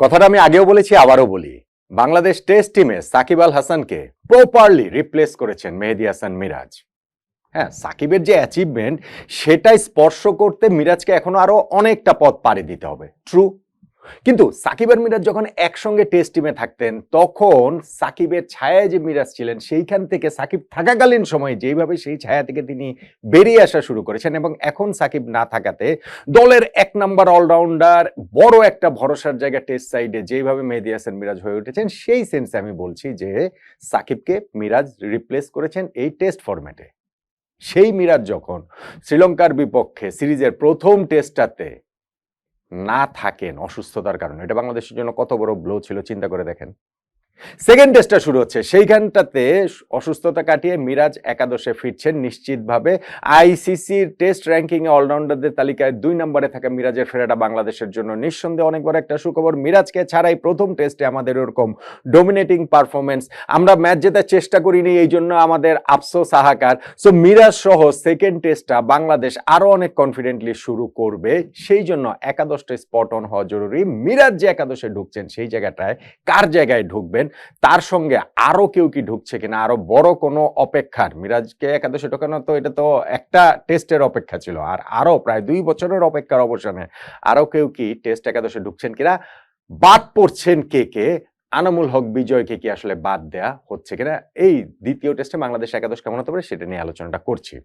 কথাটা আমি আগেও বলেছি, আবারও বলি। বাংলাদেশ টেস্ট টিমে সাকিব আল হাসানকে প্রপারলি রিপ্লেস করেছেন মেহেদি হাসান মিরাজ। হ্যাঁ সাকিবের যে অ্যাচিভমেন্ট সেটাই স্পর্শ করতে মিরাজকে এখনও আরও অনেকটা পথ পাড়ি দিতে হবে। ট্রু কিন্তু সাকিব আর মিরাজ যখন একসঙ্গে টেস্ট টিমে থাকতেন, তখন সাকিবের ছায়ায় যে মিরাজ ছিলেন, সেইখান থেকে সাকিব থাকাকালীন সময়ে যেইভাবে সেই ছায়া থেকে তিনি বেরিয়ে আসা শুরু করেছেন এবং এখন সাকিব না থাকাতে দলের এক নাম্বার অলরাউন্ডার বড় একটা ভরসার জায়গা টেস্ট সাইডে যেইভাবে মেহেদি হাসান মিরাজ হয়ে উঠেছেন, সেই সেন্সে আমি বলছি যে সাকিবকে মিরাজ রিপ্লেস করেছেন এই টেস্ট ফরম্যাটে সেই মিরাজ যখন শ্রীলঙ্কার বিপক্ষে সিরিজের প্রথম টেস্টটাতে না থাকেন অসুস্থতার কারণে। এটা বাংলাদেশের জন্য কত বড় ব্লো ছিল চিন্তা করে দেখেন। সেকেন্ড টেস্টটা শুরু হচ্ছে। সেইখানটাতে অসুস্থতা কাটিয়ে মিরাজ একাদশে ফিরছেন নিশ্চিতভাবে। আইসিসির টেস্ট র্যাঙ্কিং এ অলরাউন্ডারদের তালিকায় দুই নম্বরে থাকা মিরাজের ফেরাটা বাংলাদেশের জন্য নিঃসন্দেহে অনেক বড় একটা সুখবর। মিরাজকে ছাড়াই প্রথম টেস্টে আমাদের ওরকম ডোমিনেটিং পারফরমেন্স আমরা ম্যাচ জেতার চেষ্টা করিনি, এই জন্য আমাদের আফসোস হাহাকার। সো মিরাজ সহ সেকেন্ড টেস্টটা বাংলাদেশ আরও অনেক কনফিডেন্টলি শুরু করবে। সেই জন্য একাদশটা স্পট অন হওয়া জরুরি। মিরাজ যে একাদশে ঢুকছেন, সেই জায়গাটায় কার জায়গায় ঢুকবেন? তার সঙ্গে আরও কেউ কি ঢুকছে কিনা, আরও বড় কোনো অপেক্ষার? মিরাজকে একাদশে ঢোকানো তো এটা তো একটা টেস্টের অপেক্ষা ছিল। আর আরও প্রায় দুই বছরের অপেক্ষার অবসানে আরও কেউ কি টেস্ট একাদশে ঢুকছেন কিনা? বাদ পড়ছেন কে কে? আনামুল হক, বিজয়কে কি আসলে বাদ দেয়া হচ্ছে কিনা? এই দ্বিতীয় টেস্টে বাংলাদেশ একাদশ কেমন হতে পারে সেটা নিয়ে আলোচনাটা করছি।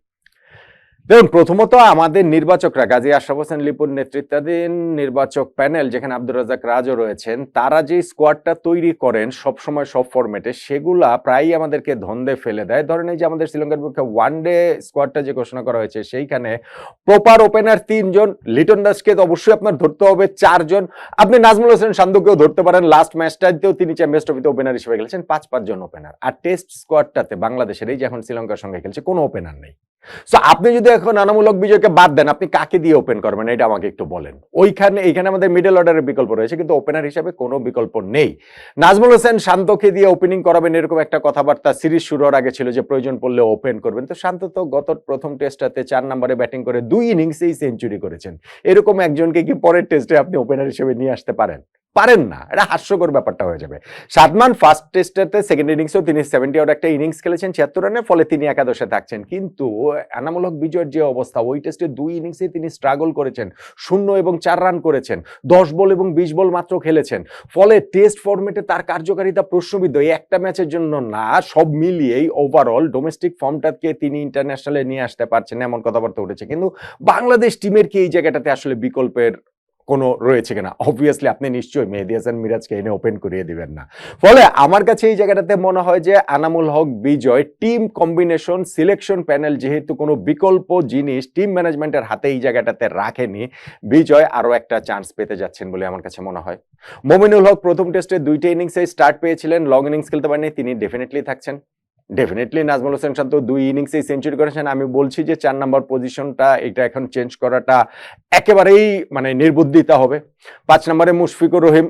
দেখুন, প্রথমত আমাদের নির্বাচকরা, গাজী আশরাফ হোসেন, লিপুর নেতৃত্বাধীন নির্বাচক প্যানেল যেখানে আব্দুর রাজাক রাজও রয়েছেন, তারা যে স্কোয়াডটা তৈরি করেন সব সময় সব ফরম্যাটে সেগুলা প্রায়ই আমাদেরকে ধন্দে ফেলে দেয়। ধরেন এই যে আমাদের শ্রীলঙ্কার বিপক্ষে ওয়ান ডে স্কোয়াডটা যে ঘোষণা করা হয়েছে, সেইখানে প্রপার ওপেনার তিনজন, লিটন দাসকে তো অবশ্যই আপনার ধরতে হবে চারজন। আপনি নাজমুল হোসেন সান্দুকেও ধরতে পারেন লাস্ট ম্যাচটাতেও তিনি চ্যাম্পিয়ন্স ট্রফিতে ওপেনার হিসেবে খেলেছেন পাঁচ পাঁচজন ওপেনার আর টেস্ট স্কোয়াডটাতে বাংলাদেশের এই যে এখন শ্রীলঙ্কার সঙ্গে খেলছে, কোনো ওপেনার নেই। সো আপনি যদি এখন আনামূলক বিজয়কে বাদ দেন, আপনি কাকে দিয়ে ওপেন করবেন? এটা আমাকে একটু বলেন। ওইখানে, এইখানে আমাদের মিডল অর্ডারের বিকল্প রয়েছে, কিন্তু ওপেনার হিসাবে কোনো বিকল্প নেই। নাজমুল হোসেন শান্তকে দিয়ে ওপেনিং করাবেন এরকম একটা কথাবার্তা সিরিজ শুরু হওয়ার আগে ছিল যে প্রয়োজন পড়লে ওপেন করবেন। তো শান্ত তো গত প্রথম টেস্টটাতে চার নম্বরে ব্যাটিং করে দুই ইনিংসেই সেঞ্চুরি করেছেন। এরকম একজনকে কি পরের টেস্টে আপনি ওপেনার হিসেবে নিয়ে আসতে পারেন? পারেন না। এটা হাস্যকর ব্যাপারটা হয়ে যাবে। সাদমান ফার্স্ট টেস্টেতে সেকেন্ড ইনিংসেও তিনি সেভেন্টি আউট একটা ইনিংস খেলেছেন, ছিয়াত্তর রানের ফলে তিনি একাদশে থাকছেন। কিন্তু এনামূলক বিজয়ের যে অবস্থা, ওই টেস্টে দুই ইনিংসে তিনি স্ট্রাগল করেছেন। শূন্য এবং চার রান করেছেন। দশ বল এবং বিশ বল মাত্র খেলেছেন। ফলে টেস্ট ফর্মেটে তার কার্যকারিতা প্রশ্নবিদ্ধ এই একটা ম্যাচের জন্য না, সব মিলিয়েই ওভারঅল ডোমেস্টিক ফর্মটাকে তিনি ইন্টারন্যাশনালে নিয়ে আসতে পারছেন, এমন কথাবার্তা উঠেছে। কিন্তু বাংলাদেশ টিমের কি এই জায়গাটাতে আসলে বিকল্পের কোনো রয়েছে কিনা? অবভিয়াসলি আপনি নিশ্চয়ই মেহেদি হাসান মিরাজকে এনে ওপেন করিয়ে দিবেন না। ফলে আমার কাছে এই জায়গাটাতে মনে হয় যে Anamul Haque Bijoy team combination selection panel যেহেতু কোনো বিকল্প জিনিস টিম ম্যানেজমেন্টের হাতে এই জায়গাটাতে রাখেনি, বিজয় আরও একটা চান্স পেতে যাচ্ছেন বলে আমার কাছে মনে হয়। মমিনুল হক প্রথম টেস্টে দুইটা ইনিংসে স্টার্ট পেয়েছিলেন লং ইনিংস খেলতে পারেনি তিনি ডেফিনেটলি থাকছেন। ডেফিনেটলি নাজমুল হোসেন শান্ত দুই ইনিংসেই সেঞ্চুরি করেছেন। আমি বলছি যে চার নম্বর পজিশনটা এটা এখন চেঞ্জ করাটা একেবারেই মানে নির্বুদ্ধিতা হবে। পাঁচ নম্বরে মুশফিকুর রহিম,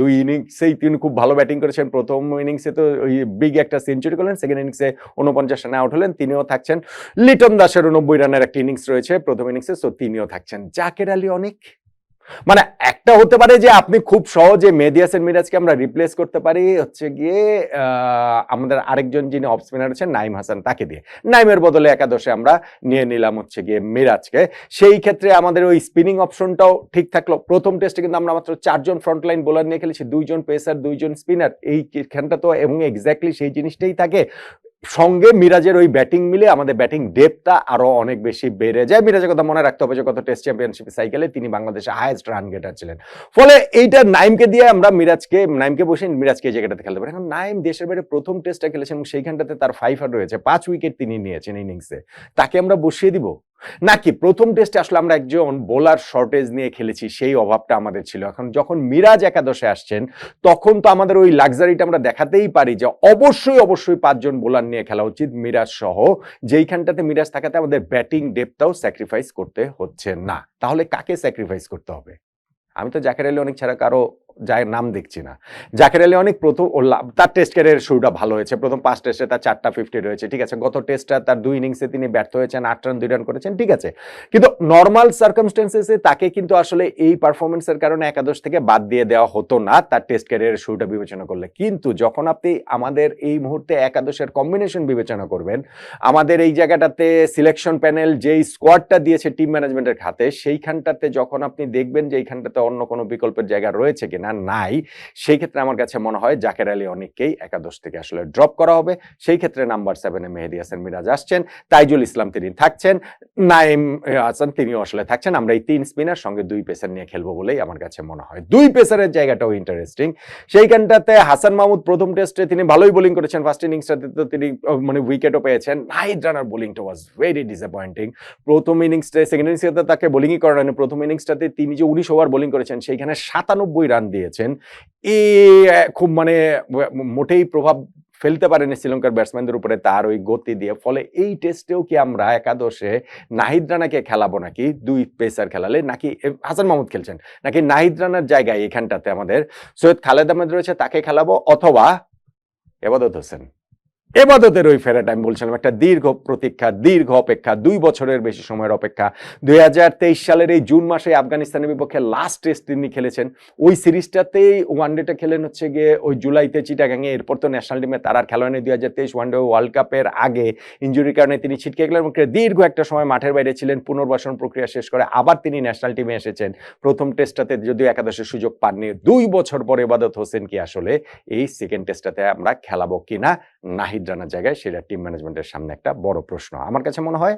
দুই ইনিংসেই তিনি খুব ভালো ব্যাটিং করেছেন। প্রথম ইনিংসে তো ওই বিগ একটা সেঞ্চুরি করলেন সেকেন্ড ইনিংসে উনপঞ্চাশ রানে আউট হলেন, তিনিও থাকছেন। লিটন দাসের নব্বই রানের একটা ইনিংস রয়েছে প্রথম ইনিংসে সো তিনিও থাকছেন। জাকের আলী অনেক মানে একটা হতে পারে যে আপনি খুব সহজে মেদিয়াসের মিরাজকে আমরা রিপ্লেস করতে পারি, হচ্ছে গিয়ে আমাদের আরেকজন যিনি অফ স্পিনার আছেন, নাইম হাসান, তাকে দিয়ে। নাইমের বদলে একাদশে আমরা নিয়ে নিলাম হচ্ছে গিয়ে মিরাজকে সেই ক্ষেত্রে আমাদের ওই স্পিনিং অপশনটাও ঠিক থাকল। প্রথম টেস্টে কিন্তু আমরা মাত্র চারজন ফ্রন্টলাইন বোলার নিয়ে খেলেছি, দুইজন পেসার দুইজন স্পিনার এইখানটা তো এবং এক্স্যাক্টলি সেই জিনিসটাই থাকে। সঙ্গে মিরাজের ওই ব্যাটিং মিলে আমাদের ব্যাটিং ডেপটা আরও অনেক বেশি বেড়ে যায়। মিরাজের কথা মনে রাখতে হবে যে কত টেস্ট চ্যাম্পিয়নশিপ সাইকেলে তিনি বাংলাদেশের হায়েস্ট রান গেটার ছিলেন। ফলে এইটা নাইমকে দিয়ে আমরা মিরাজকে, নাইমকে বসে মিরাজকে এই জায়গাটাতে খেলতে পারি। এখন নাইম দেশের বাইরে প্রথম টেস্টটা খেলেছেন এবং সেইখানটাতে তার ফাইভ আর রয়েছে পাঁচ উইকেট তিনি নিয়েছেন ইনিংসে তাকে আমরা বসিয়ে দিব। নাকি প্রথম টেস্টে আসলে আমরা একজন বোলার শর্টেজ নিয়ে খেলেছি, সেই অভাবটা আমাদের ছিল। এখন যখন মিরাজ একাদশে আসছেন, তখন তো আমাদের ওই লাক্সারিটা আমরা দেখাতেই পারি যে অবশ্যই অবশ্যই পাঁচজন বোলার নিয়ে খেলা উচিত মিরাজ সহ, যেইখানটাতে মিরাজ থাকাতে আমাদের ব্যাটিং ডেপটাও স্যাক্রিফাইস করতে হচ্ছে না। তাহলে কাকে স্যাক্রিফাইস করতে হবে? আমি তো জাকের আলী অনেক ছাড়া কারও যায় নাম দেখছি না। জাকের আলী অনেক প্রথম তার টেস্ট ক্যারিয়ারের শুরুটা ভালো হয়েছে। প্রথম পাঁচ টেস্টে তার চারটা ফিফটি রয়েছে, ঠিক আছে? গত টেস্টটা তার দুই ইনিংসে তিনি ব্যর্থ হয়েছেন, আট রান দুই রান করেছেন, ঠিক আছে? কিন্তু নর্মাল সার্কামস্টেন্সেসে তাকে কিন্তু আসলে এই পারফরমেন্সের কারণে একাদশ থেকে বাদ দিয়ে দেওয়া হতো না, তার টেস্ট ক্যারিয়ারের শুরুটা বিবেচনা করলে। কিন্তু যখন আপনি আমাদের এই মুহূর্তে একাদশের কম্বিনেশন বিবেচনা করবেন, আমাদের এই জায়গাটাতে সিলেকশন প্যানেল যেই স্কোয়াডটা দিয়েছে টিম ম্যানেজমেন্টের খাতে, সেইখানটাতে যখন আপনি দেখবেন যে এইখানটাতে অন্য কোনো বিকল্পের জায়গা রয়েছে কিনা নাই, সেই ক্ষেত্রে আমার কাছে মনে হয় জাকের আলী অনেককেই একাদশ থেকে আসলে ড্রপ করা হবে। সেই ক্ষেত্রে নাম্বার সেভেনে মেহেদি হাসান মিরাজ আসছেন, তাইজুল ইসলাম তিনি থাকছেন, নাইম হাসান তিনিও আসলে থাকছেন। আমরা এই তিন স্পিনার সঙ্গে দুই পেসার নিয়ে খেলব বলেই আমার কাছে মনে হয়। দুই পেসারের জায়গাটাও ইন্টারেস্টিং সেইখানটাতে হাসান মাহমুদ প্রথম টেস্টে তিনি ভালোই বোলিং করেছেন। ফার্স্ট ইনিংসটাতে তো তিনি মানে উইকেটও পেয়েছেন। নাইট রানার বোলিংটা ওয়াজ ভেরি ডিসঅ্যাপয়েন্টিং প্রথম ইনিংসটা সেকেন্ড ইনিংসটাতে তাকে বোলিংই করানো প্রথম ইনিংসটাতে তিনি যে উনিশ ওভার বোলিং করেছেন, সেইখানে সাতানব্বই রান দিয়েছেন। এ, খুব মানে মোটেই প্রভাব ফেলতে পারেনি শ্রীলঙ্কার ব্যাটসম্যানদের উপরে তার ওই গতি দিয়ে। ফলে এই টেস্টেও কি আমরা একাদশে নাহিদ রানাকে খেলাবো নাকি? দুই পেসার খেলালে নাকি হাসান মাহমুদ খেলছেন, নাকি নাহিদ রানার জায়গায় এখানটাতে আমাদের? সৈয়দ খালেদ আহমেদ রয়েছে, তাকে খেলাবো অথবা এবাদত হোসেন? এবাদতের ওই ফেরাটা আমি বলছিলাম, একটা দীর্ঘ প্রতীক্ষা, দীর্ঘ অপেক্ষা, দুই বছরের বেশি সময়ের অপেক্ষা। দুই হাজার তেইশ সালের এই জুন মাসে আফগানিস্তানের বিপক্ষে লাস্ট টেস্ট তিনি খেলেছেন। ওই সিরিজটাতেই ওয়ানডেটা খেলেন হচ্ছে গিয়ে ওই জুলাইতে চিটাগাঙে এরপর তো ন্যাশনাল টিমে তার আর খেলা দুই হাজার তেইশ ওয়ানডে ওয়ার্ল্ড কাপের আগে ইঞ্জুরির কারণে তিনি ছিটকে গেলেন এবং দীর্ঘ একটা সময় মাঠের বাইরে ছিলেন। পুনর্বাসন প্রক্রিয়া শেষ করে আবার তিনি ন্যাশনাল টিমে এসেছেন। প্রথম টেস্টটাতে যদিও একাদশের সুযোগ পাননি। দুই বছর পরে এবাদত হোসেন কি আসলে এই সেকেন্ড টেস্টটাতে আমরা খেলাবো কিনা? নাহিদ রানার জায়গায় সেটা টিম ম্যানেজমেন্টের সামনে একটা বড় প্রশ্ন। আমার কাছে মনে হয়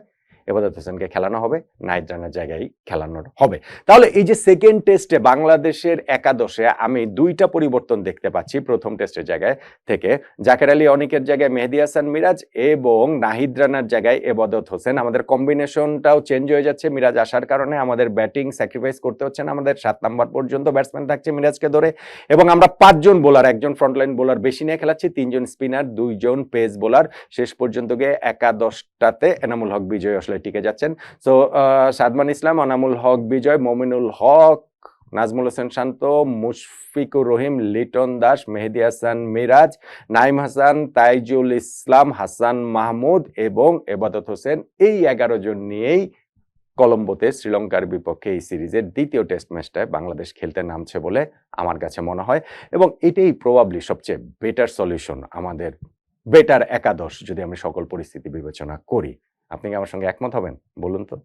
এবাদত হোসেনকে খেলানো হবে নাহিদ রানার জায়গায় খেলানো হবে। তাহলে এই যে সেকেন্ড টেস্টে বাংলাদেশের একাদশে আমি দুইটা পরিবর্তন দেখতে পাচ্ছি প্রথম টেস্টের জায়গায় থেকে। জাকের আলী অনিকের জায়গায়, মেহেদি হাসান মিরাজ এবং নাহিদ রানার জায়গায় এবাদত হোসেন। আমাদের কম্বিনেশনটাও চেঞ্জ হয়ে যাচ্ছে। মিরাজ আসার কারণে আমাদের ব্যাটিং স্যাক্রিফাইস করতে হচ্ছে না। আমাদের সাত নাম্বার পর্যন্ত ব্যাটসম্যান থাকছে মিরাজকে ধরে। এবং আমরা পাঁচজন বোলার একজন ফ্রন্টলাইন বোলার বেশি নিয়ে খেলাচ্ছি, তিনজন স্পিনার দুইজন পেস বোলার শেষ পর্যন্ত গিয়ে একাদশটাতে এনামুল হক বিজয় আসলে টিকে যাচ্ছেন। সো সাদমান ইসলাম, অনামুল হক, বিজয়, মমিনুল হক, নাজমুল হোসেন শান্ত, মুশফিকুর রহিম, লিটন দাস, মেহেদি হাসান মিরাজ, নাইম হাসান, তাইজুল ইসলাম, হাসান মাহমুদ এবং এবাদত হোসেন এই এগারো জন নিয়েই কলম্বোতে শ্রীলঙ্কার বিপক্ষে এই সিরিজের দ্বিতীয় টেস্ট ম্যাচটায় বাংলাদেশ খেলতে নামছে বলে আমার কাছে মনে হয় এবং এটাই প্রবাবলি সবচেয়ে বেটার সলিউশন আমাদের বেটার একাদশ যদি আমি সকল পরিস্থিতি বিবেচনা করি। আপনি কি আমার সঙ্গে একমত হবেন? বলুন তো।